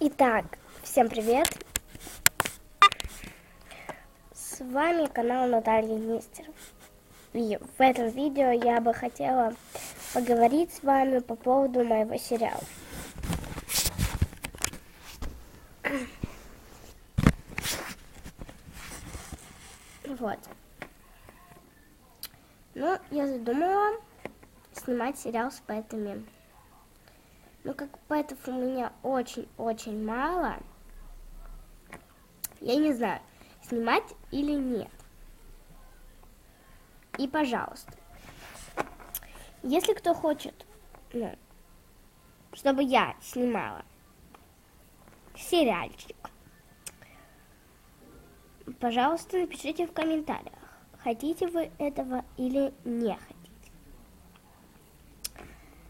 Итак, всем привет! С вами канал Наталья Нестеров. И в этом видео я бы хотела поговорить с вами по поводу моего сериала. Вот. Ну, я задумала снимать сериал с поэтами. Но как поэтов у меня очень-очень мало, я не знаю, снимать или нет. И, пожалуйста, если кто хочет, ну, чтобы я снимала сериальчик, пожалуйста, напишите в комментариях, хотите вы этого или не хотите.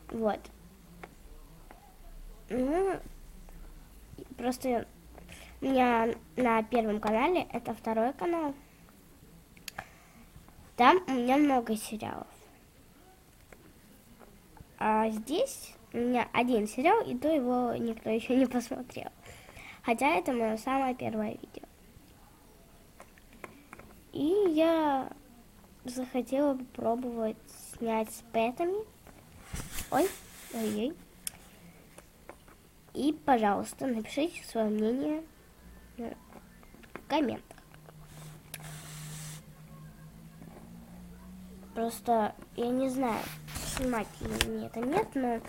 Вот. Ну, просто у меня на первом канале, это второй канал, там у меня много сериалов. А здесь у меня один сериал, и то его никто еще не посмотрел. Хотя это мое самое первое видео. И я захотела попробовать снять с пэтами. Ой, ой-ой. И, пожалуйста, напишите свое мнение в комментах. Просто я не знаю, снимать или мне это нет, но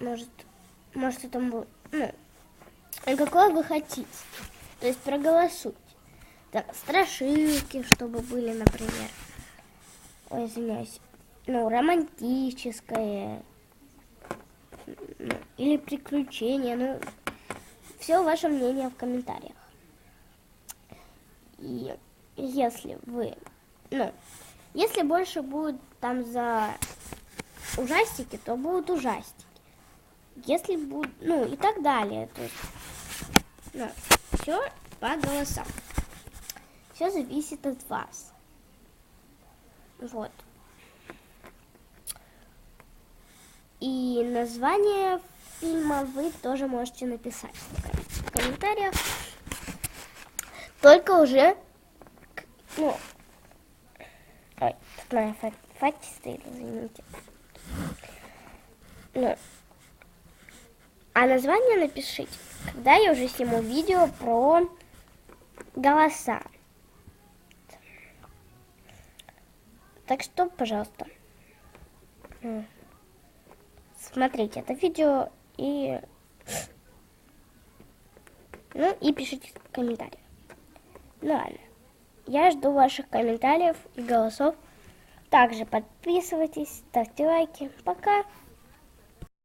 может, может это будет, ну, какое вы хотите. То есть проголосуйте. Так, страшилки, чтобы были, например. Ой, извиняюсь. Ну, романтическое, или приключения. Ну, все ваше мнение в комментариях. И если вы, ну, если больше будет там за ужастики, то будут ужастики. Если будут, ну и так далее. То есть, ну, все по голосам. Все зависит от вас. Вот. И название фильма вы тоже можете написать в комментариях. Только уже, ну, ой, тут моя фати стоит, извините. Ну, а название напишите, когда я уже сниму видео про голоса. Так что, пожалуйста. Смотрите это видео и... Ну и пишите комментарии. Ну ладно. Я жду ваших комментариев и голосов. Также подписывайтесь, ставьте лайки. Пока!